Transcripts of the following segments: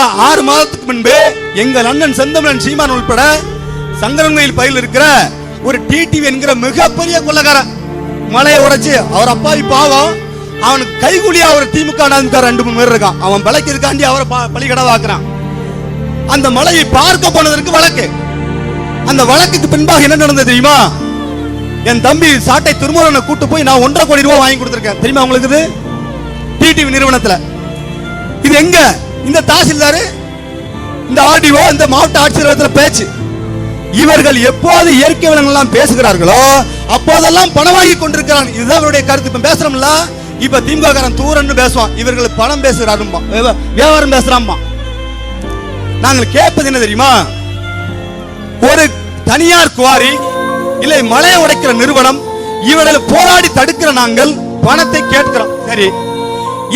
கடந்த ஆறு மாதத்துக்கு முன்பு எங்கள் அண்ணன் செந்தமிழன் சீமான் உள்பட சங்கரன்மையில் பயில் இருக்கிற ஒரு டிடிவி என்கிற மிகப்பெரிய கொள்ளக்காரன். மலையை உடைச்சு அவர் அப்பாவி பாவம். அவனுக்கு கைகுலியா அவர் திமுக ரெண்டு மூணு பேர் இருக்கான். அவன் பிழைக்கிறதுக்காண்டி அவரை பலிகடவாக்குறான் அந்த மலையை பார்க்க போனதற்கு வழக்கு. அந்த வழக்குக்கு பின்பாக என்ன நடந்தது தெரியுமா? என் தம்பி சாட்டை திருமூலனை கூட்டு போய் நான் ஒன்றரை கோடி ரூபாய் வாங்கி கொடுத்துருக்கேன். தெரியுமா உங்களுக்கு இது? டிடிவி நிறுவனத்துல. இது எங்க? இந்த தாசில்தார் இந்த ஆர்டிஓ இந்த மாவட்ட ஆட்சியர் பேச்சு. இவர்கள் எப்போது இயற்கை வளங்கள்லாம் எல்லாம் பேசுகிறார்களோ அப்போதெல்லாம் பணம் வாங்கி கொண்டிருக்கிறான். இதுதான் அவருடைய கருத்து. இப்ப பேசுறோம்ல? இப்ப திமுக காரன் தூரன்னு பேசுவான். இவர்கள் பணம் பேசுகிறாரும்பா வியாபாரம் பேசுறாம்பா நாங்கள் கேட்பது என்ன தெரியுமா? ஒரு தனியார் குவாரி இல்லை மலையை உடைக்கிற நிறுவனம் இவர்களை போராடி தடுக்கிற நாங்கள் பணத்தை கேட்கிறோம். சரி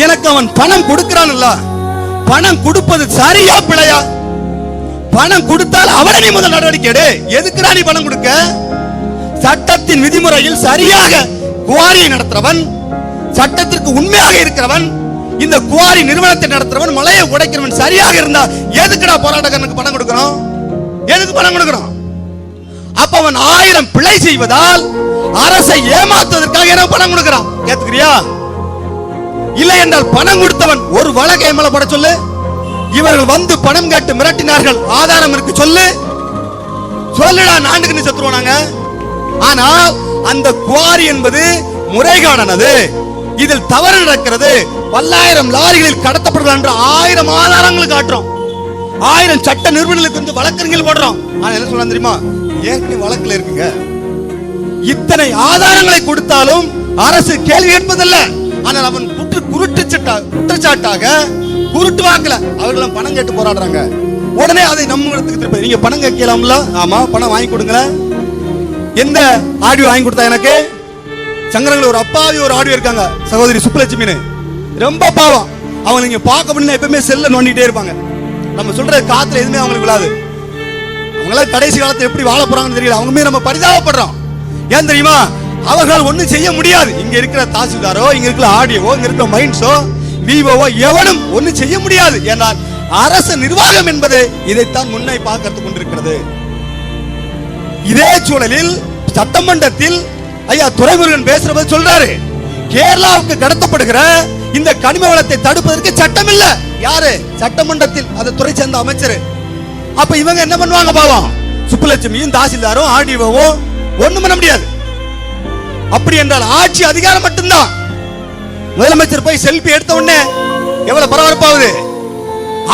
எனக்கு அவன் பணம் கொடுக்கிறான்ல பணம் கொடுப்பது சரியா பிழையா? பணம் கொடுத்தால் அவனை நீ முதல் நடவடிக்கை எடு. எதுக்குடா நீ பணம் கொடுக்க? சட்டத்தின் விதிமுறையில் சரியாக குவாரியை நடத்துறவன் சட்டத்திற்கு உண்மையாக இருக்கிறவன் இந்த குவாரி நிறுவனத்தை நடத்துறவன் மலையை உடைக்கிறவன் சரியாக இருந்தா எதுக்குடா போராட்டக்காரனுக்கு பணம் கொடுக்கணும்? எதுக்கு பணம் கொடுக்கணும்? அப்ப அவன் ஆயிரம் பிழை செய்வதால் அரசை ஏமாத்துவதற்காக என்ன பணம் கொடுக்கிறான். ஏத்துக்கிறியா இல்லை என்றால் பணம் கொடுத்தவன் ஒரு வழக்கை மேல போட சொல்லு. இவர்கள் வந்து பணம் கேட்டு மிரட்டினார்கள். ஆதாரம் இருக்கு சொல்லு. சொல்லுடா நாண்டுக்கு நீ செத்துருவானாங்க ஆனால் அந்த குவாரி என்பது முறைகானது இதில் தவறு நடக்கிறது. பல்லாயிரம் லாரிகளில் கடத்தப்படுகிறார் என்று ஆயிரம் ஆதாரங்கள் காட்டுறோம். ஆயிரம் சட்ட நிறுவனங்களுக்கு வந்து வழக்கறிஞர்கள் போடுறோம். ஆனா என்ன சொல்றான் தெரியுமா? ஏற்கனவே வழக்கில் இருக்குங்க. இத்தனை ஆதாரங்களை கொடுத்தாலும் அரசு கேள்வி கேட்பதில்ல. ஆனால் அவன் குற்று குருட்டுச்சட்டா குற்றச்சாட்டாக குருட்டு வாக்கல அவர்களும் பணம் கேட்டு போராடுறாங்க. உடனே அதை நம்ம இடத்துக்கு திருப்பி நீங்க பணம் கேட்கலாம்ல? ஆமா பணம் வாங்கி கொடுங்களேன் எந்த ஆடியோ வாங்கி கொடுத்தா எனக்கு? சங்கரங்கள ஒரு அப்பாவி ஒரு ஆடியோ இருக்காங்க. சகோதரி சுப்புலட்சுமின்னு. ரொம்ப பாவம். அவங்க நீங்க பார்க்க முடியல எப்பவுமே செல்ல நோண்டிட்டே இருப்பாங்க. நம்ம சொல்ற காத்துல எதுவுமே அவங்களுக்கு விழாது. அவங்களாம் கடைசி காலத்தை எப்படி வாழ போறாங்கன்னு தெரியல. அவங்க நம்ம பரிதாபப்படுறோம். ஏன் தெரியுமா? அவர்கள் ஒண்ணும் செய்ய முடியாது. இங்க இருக்கிற தாசில்தாரோ இங்க இருக்கிற ஆடியோவோ இங்க இருக்கிற மைண்ட்ஸோ விவோவோ எவனும் ஒண்ணும் செய்ய முடியாது. என்றால் அரசு நிர்வாகம் என்பது இதைத்தான் முன்னை பார்க்கறது கொண்டிருக்கிறது. இதே சூழலில் சட்டமன்றத்தில் ஐயா துறைமுருகன் பேசுறபோது சொல்றாரு கேரளாவுக்கு கடத்தப்படுகிற இந்த கனிம வளத்தை தடுப்பதற்கு சட்டம் இல்ல யாரு? சட்டமன்றத்தில் அந்த துறை சேர்ந்த அமைச்சர். அப்ப இவங்க என்ன பண்ணுவாங்க பாவம்? சுப்புலட்சுமியும் தாசில்தாரும் ஆர்டிஓவும் ஒண்ணும் பண்ண முடியாது. அப்படி என்றால் ஆட்சி அதிகாரம் மட்டும்தான். முதலமைச்சர் போய் செல்பி எடுத்த உடனே எவ்வளவு பரபரப்பாகுது.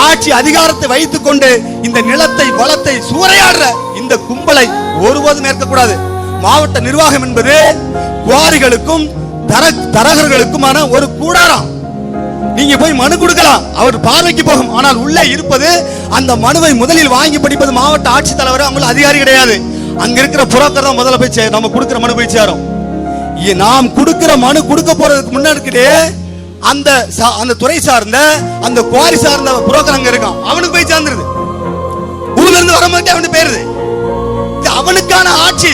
ஆட்சி அதிகாரத்தை வைத்துக் கொண்டு இந்த நிலத்தை வளத்தை சூறையாடுற இந்த கும்பலை ஒருபோதும் ஏற்கக்கூடாது. மாவட்ட நிர்வாகம் என்பது குவாரிகளுக்கும் தர தரகர்களுக்குமான ஒரு கூடாரம். நீங்க போய் மனு கொடுக்கலாம். அவர் பார்வைக்கு போகும். ஆனால் உள்ளே இருப்பது அந்த மனுவை முதலில் வாங்கி படிப்பது மாவட்ட ஆட்சித்தலைவர் அவங்களுக்கு அதிகாரி கிடையாது. அங்க இருக்கிற புரோக்கர் தான் முதல்ல போய் நம்ம கொடுக்கிற மனு போய் சேரும். நாம் கொடுக்கிற மனு கொடுக்க போறதுக்கு முன்னாடி அந்த சா- அந்த துறை சார்ந்த அந்த குவாரி சார்ந்த புரோக்கர் அங்க இருக்கான். அவனுக்கு போய் சேர்ந்துருது. ஊர்ல இருந்து வரும்போது அவனுக்கு போயிருது. இது அவனுக்கான ஆட்சி.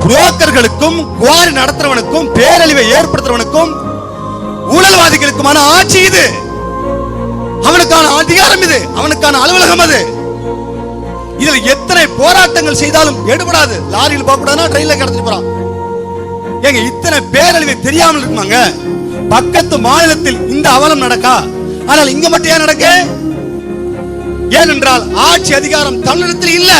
புரோக்கர்களுக்கும் குவாரி நடத்துறவனுக்கும் பேரழிவை ஏற்படுத்துறவனுக்கும் ஊழல்வாதிகளுக்குமான ஆட்சி இது. அவனுக்கான அதிகாரம் இது. அவனுக்கான அலுவலகம் அது. இதில் எத்தனை போராட்டங்கள் செய்தாலும் எடுபடாது. லாரியில் போக கூடாதுன்னா ட்ரெயின்ல கிடச்சிட்டு போறான். ஏங்க இத்தனை பேரழிவு தெரியாமல் இருக்குமாங்க? பக்கத்து மாநிலத்தில் இந்த அவலம் நடக்கா? ஆனால் இங்க மட்டும் ஏன் நடக்க? ஏனென்றால் ஆட்சி அதிகாரம் தமிழகத்தில் இல்ல.